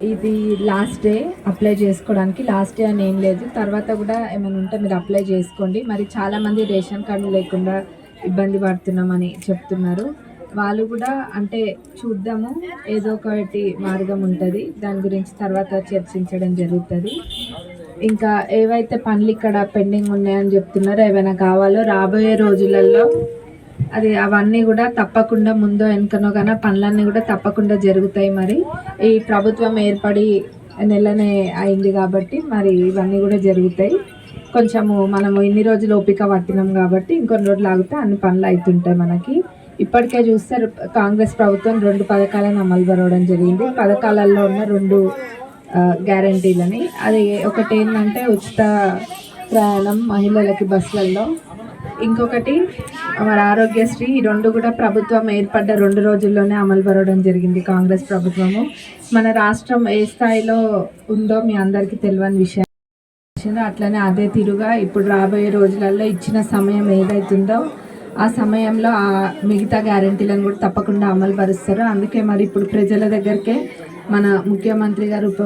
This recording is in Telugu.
ఇది లాస్ట్ డే అప్లై చేసుకోవడానికి లాస్ట్ డే అని ఏం లేదు. తర్వాత కూడా ఏమైనా ఉంటే మీరు అప్లై చేసుకోండి. మరి చాలామంది రేషన్ కార్డు లేకుండా ఇబ్బంది పడుతున్నామని చెప్తున్నారు. వాళ్ళు కూడా అంటే చూద్దాము ఏదో ఒకటి మార్గం ఉంటుంది. దాని గురించి తర్వాత చర్చించడం జరుగుతుంది. ఇంకా ఏవైతే పనులు ఇక్కడ పెండింగ్ ఉన్నాయని చెప్తున్నారో ఏమైనా కావాలో రాబోయే రోజులలో అది అవన్నీ కూడా తప్పకుండా ముందో వెనుకనో కానీ పనులన్నీ కూడా తప్పకుండా జరుగుతాయి మరి. ఈ ప్రభుత్వం ఏర్పడి నెలనే అయింది కాబట్టి మరి ఇవన్నీ కూడా జరుగుతాయి. కొంచెము మనము ఇన్ని రోజులు ఓపిక పట్టినాం కాబట్టి ఇంకొన్ని రోజులు ఆగితే అన్ని పనులు అవుతుంటాయి మనకి. ఇప్పటికే చూస్తే కాంగ్రెస్ ప్రభుత్వం రెండు పథకాలను అమలు జరగడం జరిగింది. పథకాలలో ఉన్న రెండు గ్యారంటీలని అది ఒకటి ఏంటంటే ఉచిత ప్రయాణం మహిళలకి బస్సులలో. ఇంకొకటి మన ఆరోగ్యశ్రీ ఈ రెండు కూడా ప్రభుత్వం ఏర్పడ్డ రెండు రోజుల్లోనే అమలు పరవడం జరిగింది కాంగ్రెస్ ప్రభుత్వము. మన రాష్ట్రం ఏ స్థాయిలో ఉందో మీ అందరికీ తెలియని విషయం. అట్లనే అదే తీరుగా ఇప్పుడు రాబోయే రోజులలో ఇచ్చిన సమయం ఏదైతుందో ఆ సమయంలో ఆ మిగతా గ్యారంటీలను కూడా తప్పకుండా అమలు పరుస్తారు అందుకే మరి ఇప్పుడు ప్రజల దగ్గరికే మన ముఖ్యమంత్రి గారు ఉప